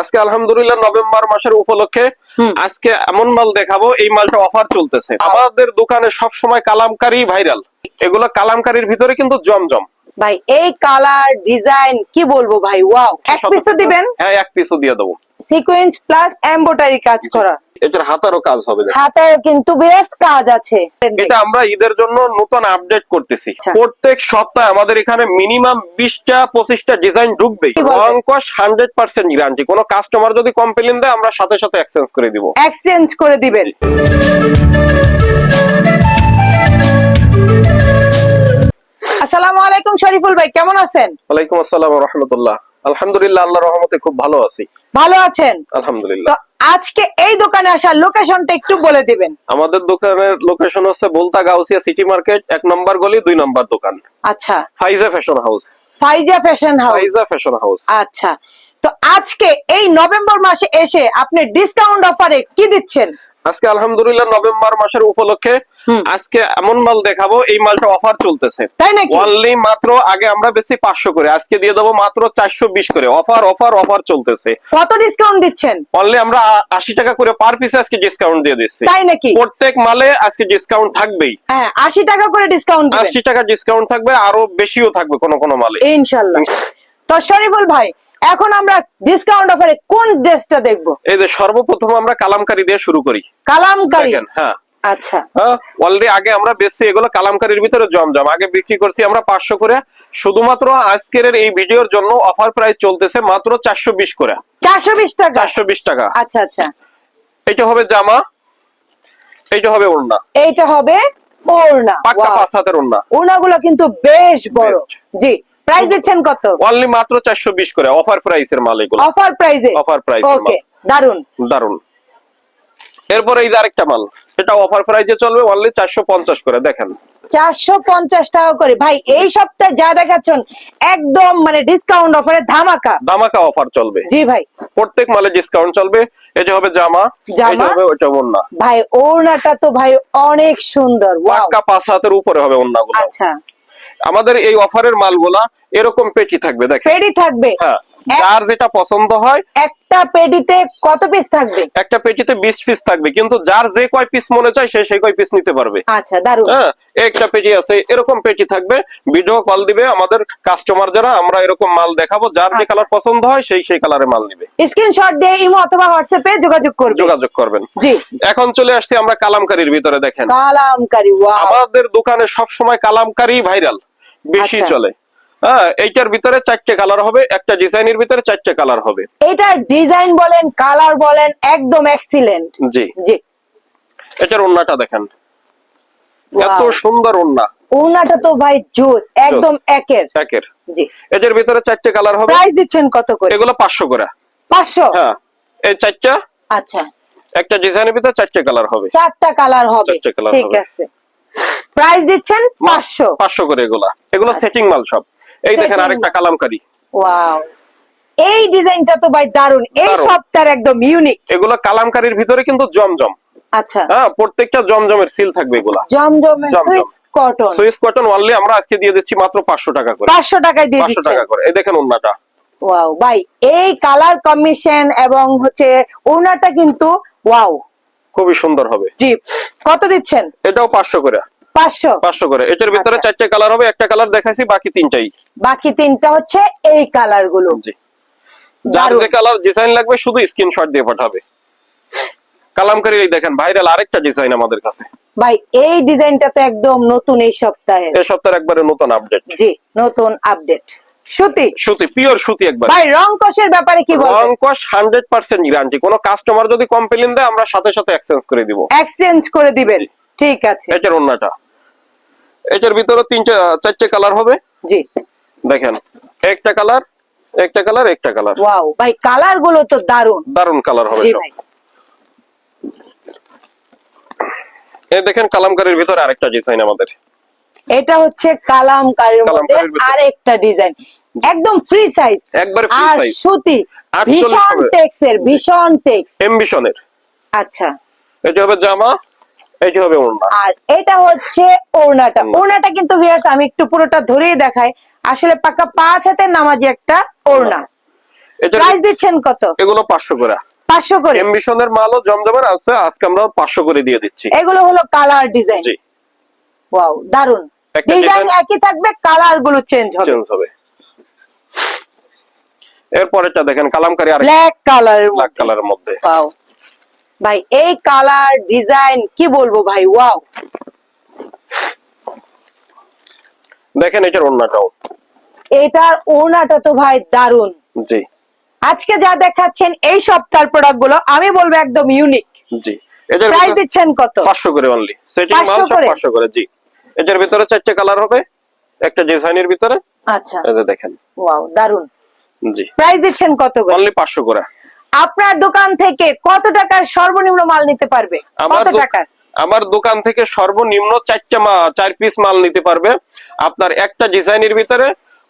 আজকে আলহামদুলিল্লাহ নভেম্বর মাসের উপলক্ষে আজকে এমন মাল দেখাবো এই মালটা অফার চলতেছে। আমাদের দোকানে সব সময় কালামকারী ভাইরাল। এগুলো কালামকারীর ভিতরে কিন্তু জমজম। ভাই এই কালার ডিজাইন কি বলব ভাই? ওয়াও এক পিসও দিবেন? হ্যাঁ এক পিসও দিয়ে দেবো। সিকোয়েন্স প্লাস এমব্রয়ডারি কাজ করা। এটার হাতারও কাজ হবে দেখেন। হাতে কিন্তু বেশ কাজ আছে। এটা আমরা ঈদের জন্য নতুন আপডেট করতেছি। আচ্ছা। প্রত্যেক সপ্তাহে আমাদের এখানে মিনিমাম বিশটা পঁচিশটা ডিজাইন ঢুকবেই কি বলবেন? অঙ্কশ হান্ড্রেড পার্সেন্ট গ্যারান্টি কোনো কাস্টমার যদি কমপ্লেন দেয় আমরা সাথে সাথে এক্সচেঞ্জ করে দিব। এক্সচেঞ্জ করে দিবেন। আসসালামু আলাইকুম শরীফুল ভাই কেমন আছেন? ওয়ালাইকুম আসসালাম রহমতুল্লাহ। আলহামদুলিল্লাহ আল্লাহ রহমতে খুব ভালো আছি। ভালো আছেন? আলহামদুলিল্লাহ। তো আজকে এই দোকানে আসার লোকেশনটা একটু বলে দিবেন। আমাদের দোকানের লোকেশন হচ্ছে বলতা গাউসিয়া সিটি মার্কেট এক নম্বর গলি দুই নম্বর দোকান। আচ্ছা। Faiza fashion house. Faiza fashion house. Faiza fashion house. আচ্ছা। তো আজকে এই নভেম্বর মাসে এসে আপনি ডিসকাউন্ট অফারে কি দিচ্ছেন? আজকে আলহামদুলিল্লাহ নভেম্বর মাসের উপলক্ষে। আজকে এমন মাল দেখাবো এই মালটা অফার চলতেছে। তাই নাকি? অনলি মাত্র আগে আমরা বেশি পাঁচশো করে আজকে দিয়ে দেবো মাত্র চারশো বিশ করে। অফার অফার অফার চলতেছে। কত ডিসকাউন্ট দিচ্ছেন? অনলি আমরা আ- আশি টাকা করে পার পিসে আজকে ডিসকাউন্ট দিয়ে দিচ্ছি। তাই নাকি? প্রত্যেক মালে আজকে ডিসকাউন্ট থাকবেই। হ্যাঁ আশি টাকা করে ডিসকাউন্ট দিবেন। আশি টাকা ডিসকাউন্ট থাকবে আরও বেশিও থাকবে কোন কোন মালে। ইনশাল্লাহ। তো শরীফুল ভাই এখন আমরা ডিসকাউন্ট অফারে কোন ড্রেসটা দেখব? এই যে সর্বপ্রথম আমরা কালামকারী দিয়ে শুরু করি। কালামকারী। হ্যাঁ। আচ্ছা। অলরেডি আগে আমরা বেশি এগুলো কালামকারির ভিতরে জমজম। আগে বিক্রি করছি আমরা পাঁচশো করে। শুধুমাত্র আজকের এই ভিডিওর জন্য অফার প্রাইস চলতেছে মাত্র চারশো বিশ করে। চারশো বিশ টাকা? চারশো বিশ টাকা। আচ্ছা আচ্ছা। এটা হবে জামা এইটা হবে ওড়না। এইটা হবে ওড়না পাক্কা পাঁচ হাতের ওড়না। ওড়নাগুলো কিন্তু বেশ বড়। জি প্রাইস দিচ্ছেন কত? অনলি মাত্র চারশো বিশ করে অফার প্রাইসের মাল এগুলো। অফার ওকে দারুণ দারুণ এরপরে এই যে আরেকটা মাল এটা অফার প্রাইসে চলবে অনলি চারশো পঞ্চাশ করে দেখেন। চারশো পঞ্চাশ টাকা করে। ভাই এই সপ্তাহে যা দেখাচ্ছেন একদম মানে ডিসকাউন্ট অফারে ধামাকা। দামাকা অফার চলবে। জি ভাই। প্রত্যেক মালে ডিসকাউন্ট চলবে। এটা হবে জামা জামা? হবে ওটা ওড়না। ভাই ওড়নাটা তো ভাই অনেক সুন্দর। ওয়াও পাক্কা পাঁচ হাতের উপরে হবে ওড়নাগুলো। আচ্ছা। আমাদের এই অফারের মালগুলা এরকম পেটি থাকবে দেখেন। পেডি থাকবে। হ্যাঁ এক- যার যেটা পছন্দ হয় একটা পেটিতে কত পিস থাকবে? একটা পেটিতে বিশ পিস থাকবে কিন্তু যার যে কয় পিস মনে চায় সে সেই কয় পিস নিতে পারবে। আচ্ছা দারুণ হ্যাঁ একটা পেটি আছে এরকম পেটি থাকবে ভিডিও কল দিবে আমাদের কাস্টমার যারা আমরা এরকম মাল দেখাবো যার যে আচ্ছা। কালার পছন্দ হয় সেই সেই কালারে মাল নিবে। স্ক্রিনশট দিয়ে ইমো অথবা হোয়াটসঅ্যাপে যোগাযোগ করবে। যোগাযোগ করবেন। জি। এখন চলে আসছি আমরা কালামকারীর ভিতরে দেখেন। কালামকারী ওয়াও আমাদের দোকানে সব সময় কালামকারি ভাইরাল বেশি আচ্ছা। চলে। হ্যাঁ এইটার ভিতরে চারটে কালার হবে একটা ডিজাইনের ভিতরে চারটে কালার হবে। এটার ডিজাইন বলেন কালার বলেন একদম এক্সিলেন্ট জি। জি। এটার ওন্নাটা দেখেন. এত সুন্দর ওন্না। ওড়নাটা তো ভাই জোস একদম একের। একের। জি। এটার ভিতরে চারটে কালার হবে। প্রাইস দিচ্ছেন কত করে? এগুলো পাঁচশো করে। পাঁচশো? হ্যাঁ এই চারটা। আচ্ছা। একটা ডিজাইনের ভিতরে চারটে কালার হবে। চারটা কালার হবে। ঠিক আছে। প্রাইস দিচ্ছেন পাঁচশো। পাঁচশো করে এগুলা। এগুলো সেটিং মাল সব। এই দেখেন আরেকটা কালামকারি। ওয়াও। এই ডিজাইনটা তো ভাই দারুণ এই। সপ্তাহের একদম ইউনিক এগুলো কালামকারির ভিতরে কিন্তু জমজম। আচ্ছা। হ্যাঁ প্রত্যেকটা জমজমের সিল থাকবে এগুলা। জমজমে। Swiss cotton. Swiss cotton only আমরা আজকে দিয়ে দিচ্ছি মাত্র পাঁচশো টাকা করে। পাঁচশো টাকায় দিয়ে টাকা করে। এই দেখেন ওন্নাটা ওয়াও। ভাই এই কালার কম্বিনেশন এবং হচ্ছে কিন্তু ওয়াও। খুবই সুন্দর হবে। জি। কত দিচ্ছেন? এটাও পাঁচশো করে। করে। এটার ভিতরে আচ্ছা। চারটে কালার হবে একটা কালার দেখাইছি বাকি তিনটাই। বাকি তিনটা হচ্ছে এই কালারগুলো। জি। যার যে কালার ডিজাইন লাগবে শুধু স্ক্রিনশট দিয়ে পাঠাবে। কালামকারি দেখেন ভাইরাল আরেকটা ডিজাইন আমাদের কাছে। ভাই এই ডিজাইনটা তো একদম নতুন এই সপ্তাহে এই সপ্তাহের একবারে নতুন আপডেট জি নতুন আপডেট সুতি? সুতি পিওর সুতি একবার। ভাই রং কষের ব্যাপারে কি বলবেন? গ্যারান্টি কোনো কাস্টমার যদি কমপ্লেন দেয় আমরা সাথে সাথে এক্সচেঞ্জ করে দিব। এক্সচেঞ্জ করে দিবেন। ঠিক আছে। এটার অন্যটা এটার ভিতরে তিনটে চারটে কালার হবে? জি। দেখেন একটা কালার একটা কালার একটা কালার ওয়াও ভাই কালারগুলো তো দারুণ দারুণ কালার হবে জি সব। ভাই। এই দেখেন কালামকারীর ভিতরে আরেকটা ডিজাইন আমাদের। এটা হচ্ছে কালামকারীর মধ্যে আরেকটা ডিজাইন একদম ফ্রি সাইজ একবার ফ্রি আর সাইজ সুতি। ভীষণ টেক্সের ভীষণ টেক্স এমবিশনের আচ্ছা। এটা হবে জামা এটি হবে ওড়না। আর এটা হচ্ছে ওড়নাটা। ওড়নাটা কিন্তু ভিউয়ার্স আমি একটু পুরোটা ধরেই দেখাই। আসলে পাকা পাঁচ হাতের নামাজি একটা ওড়না। প্রাইস দিচ্ছেন কত? এগুলো পাঁচশো করে। পাঁচশো করে? এমবিশনের মালও জমজমের আছে আজকে আমরা পাঁচশো করে দিয়ে দিচ্ছি। এগুলো হলো কালার ডিজাইন। জি। ওয়াও দারুণ ডিজাইন একই থাকবে কালারগুলো চেঞ্জ হবে। চেঞ্জ হবে। এরপরেরটা দেখেন কালামকারী আর ব্ল্যাক কালারের ব্ল্যাক মধ্যে। কালারের মধ্যে। ওয়াও ভাই এই কালার ডিজাইন কি বলব ভাই? ওয়াও দেখেন এটার অন্যটাও এটার ওড়নাটা তো ভাই দারুণ জি। আজকে যা দেখাচ্ছেন এই সপ্তাহের প্রোডাক্টগুলো আমি বলব একদম ইউনিক জি। এটার প্রাইস দিচ্ছেন কত? পাঁচশো করে অনলি সেটিং মাল 500 সব করে? জি। এটার ভিতরে চারটে কালার হবে একটা ডিজাইনের ভিতরে। আচ্ছা। যে দেখেন। ওয়াও দারুণ জি। প্রাইস দিচ্ছেন কত করে? অনলি পাঁচশো করে। আপনার দোকান থেকে কত টাকার সর্বনিম্ন মাল নিতে পারবে? কত টাকার? আমার দোকান থেকে সর্বনিম্ন চারটা চার পিস মাল নিতে পারবে। আপনার একটা ডিজাইনের ভিতরে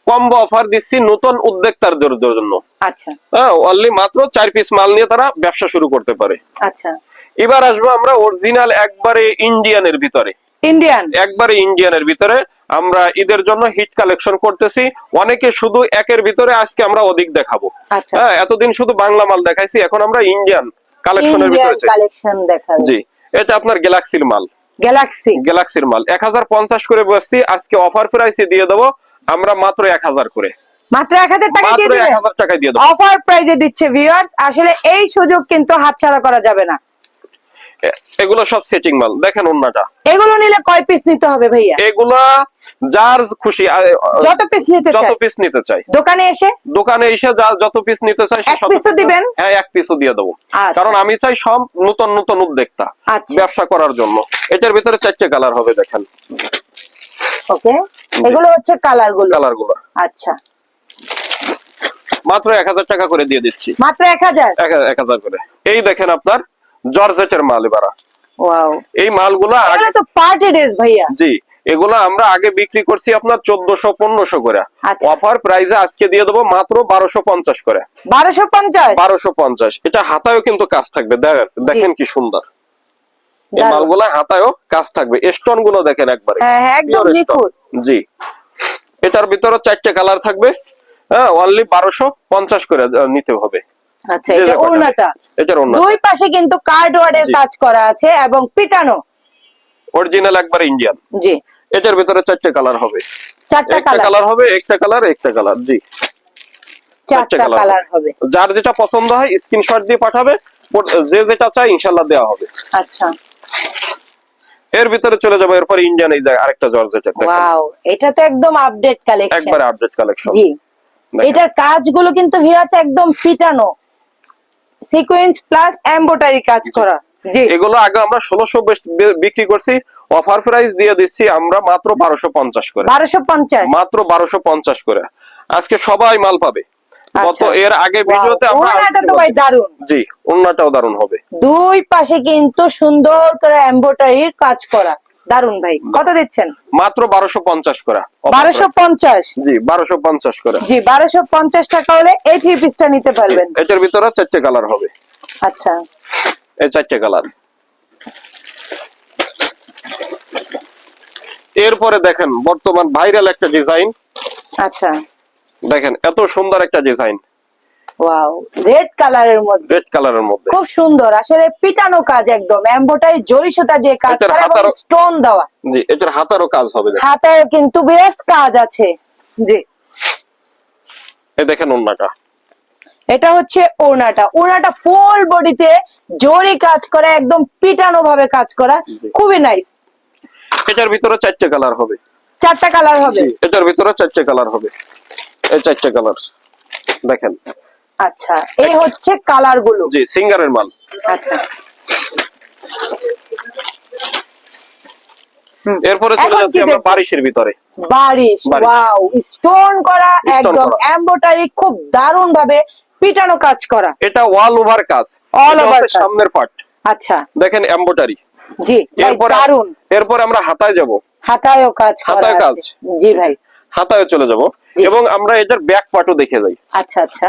কম্বো অফার দিচ্ছি নতুন উদ্যোক্তাদের জন্য। আচ্ছা। হ্যাঁ অনলি মাত্র চার পিস মাল নিয়ে তারা ব্যবসা শুরু করতে পারে। আচ্ছা। এবার আসব আমরা অরিজিনাল একবারে ইন্ডিয়ানের ভিতরে। ইন্ডিয়ান একবারে ইন্ডিয়ানের ভিতরে আমরা ঈদের জন্য হিট কালেকশন করতেছি। অনেকে শুধু একের ভিতরে আজকে আমরা অধিক দেখাবো। আচ্ছা। হ্যাঁ এতদিন শুধু বাংলা মাল দেখাইছি এখন আমরা ইন্ডিয়ান কালেকশনের ভিতরে কালেকশন দেখাবে। জি এটা আপনার গ্যালাক্সির মাল। গ্যালাক্সি গ্যালাক্সির মাল। এক হাজার পঞ্চাশ করে বসছি আজকে অফার প্রাইসে দিয়ে দেবো আমরা মাত্র এক হাজার করে। মাত্র এক হাজার টাকা দিয়ে দিবেন হাজার টাকায় দিয়ে দেবো। অফার প্রাইজে দিচ্ছে ভিউয়ার্স আসলে এই সুযোগ কিন্তু হাতছাড়া করা যাবে না। এগুলো সব সেটিং মাল। দেখেন অন্যটা এগুলো নিলে কয় পিস নিতে হবে ভাইয়া? এগুলা যার খুশি যত পিস নিতে যত পিস নিতে চাই দোকানে এসে? দোকানে এসে যা- যত পিস নিতে চাই সে এক শত piece ও piece দিবেন? হ্যাঁ এক পিসও দিয়ে দেবো। আচ্ছা। কারণ আমি চাই সব নতুন নতুন উদ্যোক্তা আচ্ছা। ব্যবসা করার জন্য। এটার ভিতরে চারটে কালার হবে দেখেন। ওকে। এগুলো হচ্ছে কালারগুলো। কালারগুলো। আচ্ছা। মাত্র এক হাজার টাকা করে দিয়ে দিচ্ছি। মাত্র এক হাজার? এক- এক হাজার করে। এই দেখেন আপনার জর্জেটের মাল এবারা। এই মালগুলো তো পার্টি ড্রেস ভাইয়া। জি এগুলো আমরা আগে বিক্রি করছি আপনার চোদ্দশো পনেরোশো করে। আচ্ছা। অফার প্রাইসে আজকে দিয়ে দেবো মাত্র বারোশো পঞ্চাশ করে। বারোশো পঞ্চাশ? বারোশো পঞ্চাশ। এটা হাতায়ও কিন্তু কাজ থাকবে। দেখেন দেখেন কি সুন্দর। এই। মালগুলা হাতায়ও কাজ থাকবে। স্টোনগুলো দেখেন একবারে। হ্যাঁ হ্যাঁ জি। এটার ভিতরে চারটে কালার থাকবে। হ্যাঁ অনলি বারোশো পঞ্চাশ করে নিতে হবে। আচ্ছা এটা ওড়নাটা। এটার অন্য দুই পাশে কিন্তু কার্ড ওয়ার্ডের কাজ করা আছে এবং পিটানো। অরিজিনাল একবার ইন্ডিয়ান জি। এটার ভিতরে চারটে কালার হবে। চারটা কালার হবে একটা কালার একটা কালার জি। চারটে কালার হবে। যার যেটা পছন্দ হয় স্ক্রিনশট দিয়ে পাঠাবে যে যেটা চাই ইনশাল্লাহ দেওয়া হবে। আচ্ছা। এর ভিতরে চলে যাব এরপর ইন্ডিয়ান এই আরেকটা জর্জেটের ওয়াও এটা তো একদম আপডেট কালেকশন একবারে আপডেট কালেকশন জি। এটার কাজগুলো কিন্তু ভিউয়ার্স একদম পিটানো। সিকোয়েন্স প্লাস এমব্রয়ডারি কাজ করা। জি। এগুলো আগে আমরা ষোলোশো বিক্রি করছি অফার প্রাইস দিয়ে দিচ্ছি আমরা মাত্র বারোশো পঞ্চাশ করে। বারোশো পঞ্চাশ। মাত্র বারোশো পঞ্চাশ করে। আজকে সবাই মাল পাবে। গত আচ্ছা। এর আগে ভিডিওতে আমরা ওড়নাটা তো ভাই দারুণ জি অন্যটাও দারুণ হবে। দুই পাশে কিন্তু সুন্দর করে এমব্রয়ডারির কাজ করা। দারুণ ভাই। কত দিচ্ছেন? মাত্র বারোশো পঞ্চাশ করে। বারোশো পঞ্চাশ? জি বারোশো পঞ্চাশ করে। জি বারোশো পঞ্চাশ টাকা হলে এই থ্রি পিসটা নিতে পারবেন। এটার ভিতরে চারটে কালার হবে। আচ্ছা। এই চারটে কালার। এরপরে দেখেন বর্তমান ভাইরাল একটা ডিজাইন। আচ্ছা। দেখেন এত সুন্দর একটা ডিজাইন। ওয়াও রেড কালারের মধ্যে। রেড কালারের মধ্যে। খুব সুন্দর। আসলে পিটানো কাজ একদম। এমব্রয়ডারি জরি সুতা দিয়ে কাজ করা এবং স্টোন দেওয়া। জি এটার হাতারও কাজ হবে হাতায় কিন্তু বেশ কাজ আছে। জি। এই দেখেন অন্যটা এটা হচ্ছে ওড়নাটা। ওড়নাটা ফুল বডিতে জরি কাজ করা একদম পিটানো ভাবে কাজ করা। খুবই নাইস এটার ভিতরে চারটে কালার হবে। চারটা কালার হবে। এটার ভিতরে চারটে কালার হবে। এই চারটে কালার দেখেন। আচ্ছা এই হচ্ছে কালারগুলো। জি সিঙ্গারের মাল। আচ্ছা। এরপরে চলে যাচ্ছি আমরা বারিশের ভিতরে। বারিশ। ওয়াও স্টোন করা একদম এমব্রয়ডারি খুব দারুণ ভাবে পিটানো কাজ করা। এটা ওয়াল ওভার কাজ। হচ্ছে কাজ। সামনের পার্ট আচ্ছা। দেখেন এম্বোটারি জি এরপর দারুণ। এরপরে আমরা হাতায় যাব। হাতায়ও কাজ হাতায় কাজ। জি ভাই। হাতায় চলে যাব। এবং আমরা এটার ব্যাক পার্টও দেখে যাই। আচ্ছা আচ্ছা।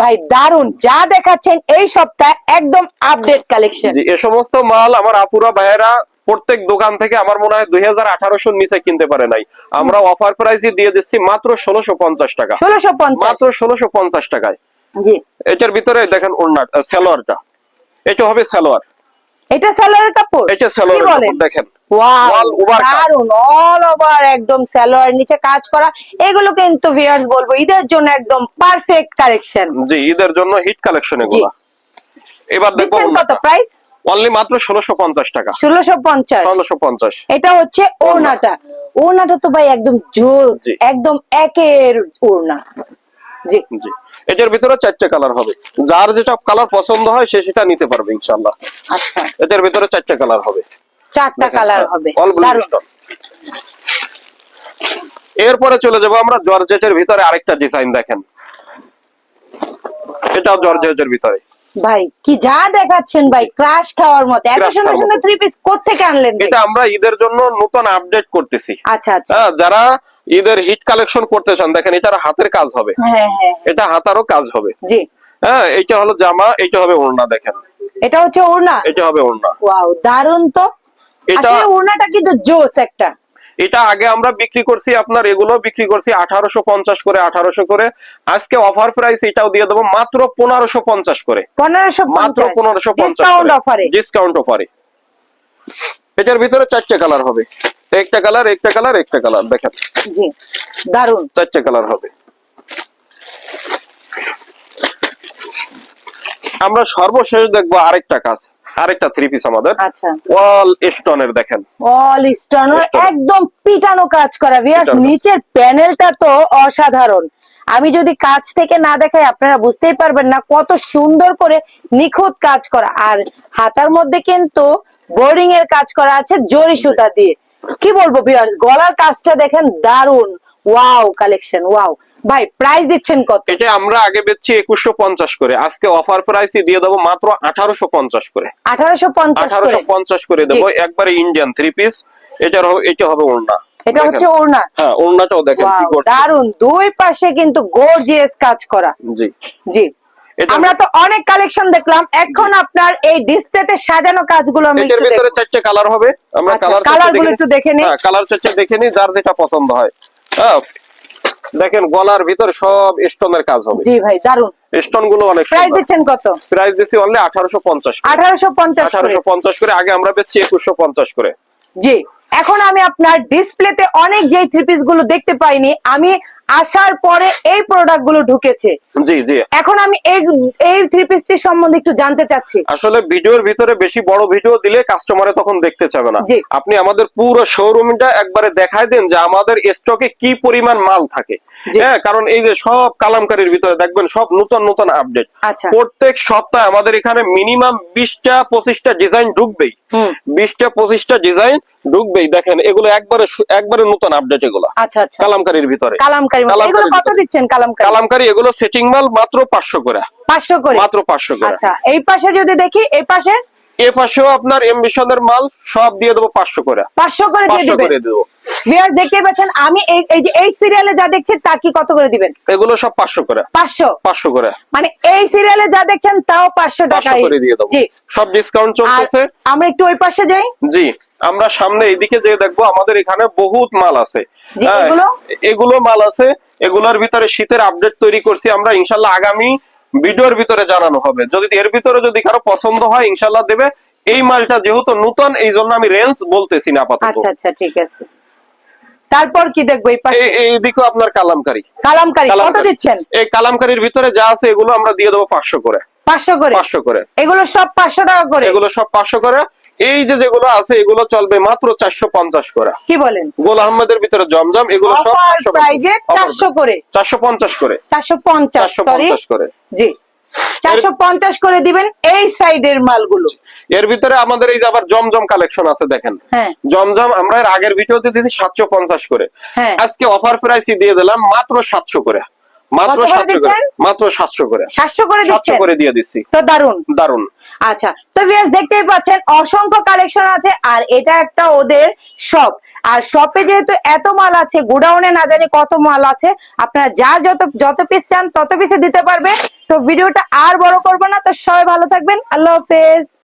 ভাই দারুণ যা দেখাচ্ছেন এই সপ্তাহে একদম আপডেট কালেকশন জি এই সমস্ত মাল আমার আপুরা ভাইয়েরা প্রত্যেক দোকান থেকে আমার মনে হয় দুই হাজার আঠারোশোর নিচে কিনতে পারে নাই। আমরা অফার প্রাইসে দিয়ে দিচ্ছি মাত্র ষোলোশো পঞ্চাশ টাকা। মাত্র ষোলোশো পঞ্চাশ টাকায়। এটার ভিতরে দেখেন ওড়না সালোয়ারটা। এটা হবে সালোয়ার। এটা সালোয়ার কাপড়? এটা কি সালোয়ার বলেন? দেখেন। ওয়াও All over কাজ। দারুণ অল ওভার একদম সালোয়ার নিচে কাজ করা। এগুলো কিন্তু ভিউয়ার্স বলব ঈদের জন্য একদম পারফেক্ট কালেকশন জি ঈদের জন্য হিট কালেকশন এগুলা। এবার কত প্রাইস অনলি মাত্র ষোলোশো পঞ্চাশ টাকা। ষোলোশো পঞ্চাশ। ষোলোশো পঞ্চাশ। এটা হচ্ছে ওড়নাটা। ওড়নাটা তো ভাই একদম জোস একদম একের ওড়না। জি। জি। এটার ভিতরে চারটে কালার হবে। যার যেটা কালার পছন্দ হয় সে সেটা নিতে পারবে ইনশাল্লাহ আচ্ছা। এটার ভিতরে চারটে কালার হবে। চারটা কালার হবে। অল দারুণ এরপরে চলে যাব আমরা জর্জেটের ভিতরে আরেকটা ডিজাইন দেখেন। এটাও জর্জেটের ভিতরে। ভাই কি যা দেখাচ্ছেন ভাই ক্রাশ খাওয়ার মতো। এত সুন্দর সুন্দর থ্রি পিস কোথেকে আনলেন ভাই? এটা আমরা ঈদের জন্য নতুন আপডেট করতেছি। আচ্ছা আচ্ছা। হ্যাঁ যারা ঈদের হিট কালেকশন করতে চান দেখেন এটার হাতের কাজ হবে। হ্যাঁ হ্যাঁ এটা হাতারও কাজ হবে। জি। হ্যাঁ এইটা হলো জামা এইটা হবে ওড়না দেখেন। এটা হচ্ছে ওড়না? এটা হবে ওড়না। ওয়াও দারুণ তো। এটা ওড়নাটা কিন্তু জোস একটা। এটা আগে আমরা বিক্রি করছি আপনার এগুলো বিক্রি করছি আঠারোশো পঞ্চাশ করে আঠারোশো করে। আজকে অফার প্রাইস এটাও দিয়ে দেবো মাত্র পনেরোশো পঞ্চাশ করে। পনেরোশো মাত্র পনেরোশো পঞ্চাশ ডিসকাউন্ট অফারে ডিসকাউন্ট অফারে এটার ভিতরে চারটে কালার হবে। একটা কালার একটা কালার একটা কালার দেখেন। জি দারুণ চারটে কালার হবে। আমরা সর্বশেষ দেখব আরেকটা কাজ আরেকটা থ্রি পিস আমাদের। আচ্ছা। ওয়াল স্টোনের দেখেন। অল স্টোনের একদম পিটানো কাজ করা বিয়াস নিচের প্যানেলটা তো অসাধারণ। আমি যদি কাছ থেকে না দেখাই আপনারা বুঝতেই পারবেন না কত সুন্দর করে নিখুঁত কাজ করা। আর হাতার মধ্যে কিন্তু বোর্ডিং এর কাজ করা আছে জরি সুতা দিয়ে। কি বলব বিয়ার্স গলার কাজটা দেখেন দারুণ ওয়াও কালেকশন ওয়াও ভাই প্রাইস দিচ্ছেন কত? এটা আমরা আগে বেচছি একুশশো পঞ্চাশ করে। আজকে অফার প্রাইসে দিয়ে দেবো মাত্র আঠারোশো পঞ্চাশ করে। আঠারোশো পঞ্চাশ আঠারোশো পঞ্চাশ করে দেবো। একবারে ইন্ডিয়ান থ্রি পিস হবে এটা হবে ওড়না। এটা হচ্ছে ওড়না? হ্যাঁ ওড়নাটাও দেখেন কি করছে দারুণ দুই পাশে কিন্তু গর্জিয়াস কাজ করা। জি। জি। এটা- আমরা তো অনেক কালেকশন দেখলাম। এখন আপনার এই ডিসপ্লেতে সাজানো কাজগুলো আমি একটু ভিতরে। চারটে কালার হবে। আমরা কালার colour গুলো একটু দেখে নিই। কালার চারটে দেখে নিই যার যেটা পছন্দ হয়। হ্যাঁ দেখেন গলার ভিতর সব স্টোনের কাজ হবে। জি ভাই দারুণ স্টোনগুলো অনেক প্রাইস দিচ্ছেন কত? প্রাইস দিছি অনলি আঠারোশো পঞ্চাশ আঠারোশো পঞ্চাশ আঠারোশো পঞ্চাশ করে আগে আমরা বেচছি একুশশো পঞ্চাশ করে। জি এখন আমি আপনার ডিসপ্লেতে অনেক যে থ্রি পিসগুলো দেখতে পাইনি আমি আসার পরে এই প্রোডাক্টগুলো ঢুকেছে। জি জি। এখন আমি এই এই থ্রি পিসটির সম্বন্ধে একটু জানতে চাচ্ছি। আসলে ভিডিওর ভিতরে বেশি বড় ভিডিও দিলে কাস্টমারে তখন দেখতে চাবে না। আপনি আমাদের পুরো শোরুমটা একবারে দেখায় দেন যে আমাদের স্টকে কি পরিমাণ মাল থাকে। হ্যাঁ কারণ এই যে সব কালামকারীর ভিতরে দেখবেন সব নতুন নতুন আপডেট আচ্ছা। প্রত্যেক সপ্তাহে আমাদের এখানে মিনিমাম বিশটা পঁচিশটা ডিজাইন ঢুকবেই। বিশটা পঁচিশটা ডিজাইন ঢুকবেই। দেখেন এগুলো একবারে একবারে নতুন আপডেট এগুলো। আচ্ছা আচ্ছা। কালামকারীর ভিতরে। কালামকারি এগুলো কত দিচ্ছেন কালামকারি? কালামকারী এগুলো সেটিং মাল মাত্র পাঁচশো করে। পাঁচশো করে? মাত্র পাঁচশো করে। আচ্ছা এই পাশে যদি দেখি এই পাশে এ পাশেও আপনার এমবিশনের মাল সব দিয়ে দেবো পাঁচশো করে। পাঁচশো করে দিয়ে করে দেবো। ভিউয়ার্স দেখতে পাচ্ছেন আমি এই এই যে এই সিরিয়ালে যা দেখছি তা কি কত করে দিবেন? এগুলো সব পাঁচশো করে। পাঁচশো? পাঁচশো করে। মানে এই সিরিয়ালে যা দেখছেন তাও পাঁচশো টাকা করে দিয়ে দেবো। জি। সব ডিসকাউন্ট চলতেছে। আমরা একটু ওই পাশে যাই। জি আমরা সামনে এইদিকে যে দেখব আমাদের এখানে বহুত মাল আছে। হ্যাঁ, এগুলো? এগুলো মাল আছে এগুলোর ভিতরে শীতের আপডেট তৈরি করছি আমরা। ইনশাল্লাহ আগামী ভিডিওর ভিতরে জানানো হবে। যদি এর ভিতরে যদি কারও পছন্দ হয় ইনশাল্লাহ দেবে। এই মালটা যেহেতু নতুন এই জন্য আমি রেঞ্জ বলতেছি না আপাতত। আচ্ছা আচ্ছা ঠিক আছে। তারপর কি দেখব এই পাশে? এই দেখো আপনার কালামকারী। কালামকারি কত দিচ্ছেন? এই কালামকারীর ভিতরে যা আছে এগুলো আমরা দিয়ে দেবো পাঁচশো করে। পাঁচশো করে? পাঁচশো করে। এগুলো সব পাঁচশো টাকা করে? এগুলো সব পাঁচশো করে। এই যে যেগুলো আছে এগুলো চলবে মাত্র চারশো পঞ্চাশ করে। কি বলেন? গোল আহমেদের ভিতরে জমজম এগুলো সব চারশো করে। চারশো পঞ্চাশ করে। চারশো পঞ্চাশ পঞ্চাশ করে। জি। চারশো পঞ্চাশ করে দিবেন এই সাইডের মালগুলো। এর ভিতরে আমাদের এই যে আবার জমজম কালেকশন আছে দেখেন। হ্যাঁ। জমজম আমরা এর আগের ভিডিওতে দিয়েছি করে। হ্যাঁ। আজকে অফার প্রাইসই দিয়ে দিলাম মাত্র সাতশো করে। মাত্র কত করে সাতশো করে। মাত্র সাতশো করে। সাতশো করে সাতশো দিচ্ছেন করে দিয়ে দিচ্ছি। তো দারুণ দারুণ আচ্ছা তো ভিউয়ার্স দেখতেই পাচ্ছেন, অসংখ্য কালেকশন আছে, আর এটা একটা ওদের শপ আর শপে যেহেতু এত মাল আছে গোডাউনে না জানি কত মাল আছে, আপনারা যার যত যত পিস চান, তত পিসে দিতে পারবে তো ভিডিওটা আর বড় করব না, তো সবাই ভালো থাকবেন, আল্লাহ হাফেজ।